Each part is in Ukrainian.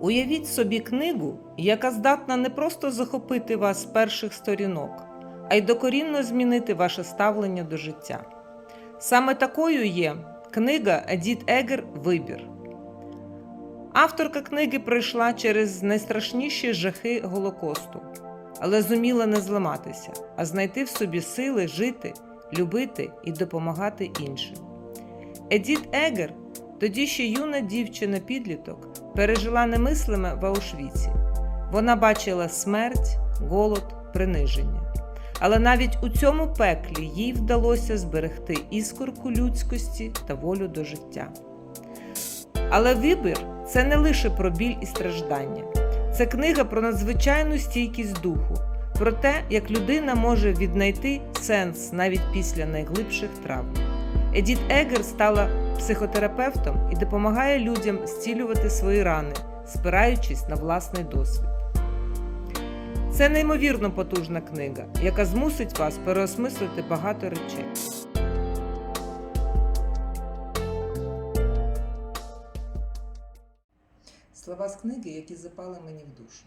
Уявіть собі книгу, яка здатна не просто захопити вас з перших сторінок, а й докорінно змінити ваше ставлення до життя. Саме такою є книга Едіт Егер Вибір. Авторка книги пройшла через найстрашніші жахи Голокосту, але зуміла не зламатися, а знайти в собі сили жити, любити і допомагати іншим. Едіт Егер, тоді ще юна дівчина-підліток, пережила немислиме в Аушвіці. Вона бачила смерть, голод, приниження. Але навіть у цьому пеклі їй вдалося зберегти іскорку людськості та волю до життя. Але вибір це не лише про біль і страждання. Це книга про надзвичайну стійкість духу, про те, як людина може віднайти сенс навіть після найглибших травм. Едіт Егер стала психотерапевтом і допомагає людям зцілювати свої рани, спираючись на власний досвід. Це неймовірно потужна книга, яка змусить вас переосмислити багато речей. Слова з книги, які запали мені в душу.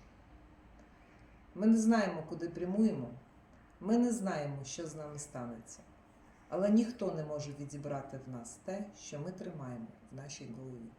Ми не знаємо, куди прямуємо, ми не знаємо, що з нами станеться. Але ніхто не може відібрати в нас те, що ми тримаємо в нашій голові.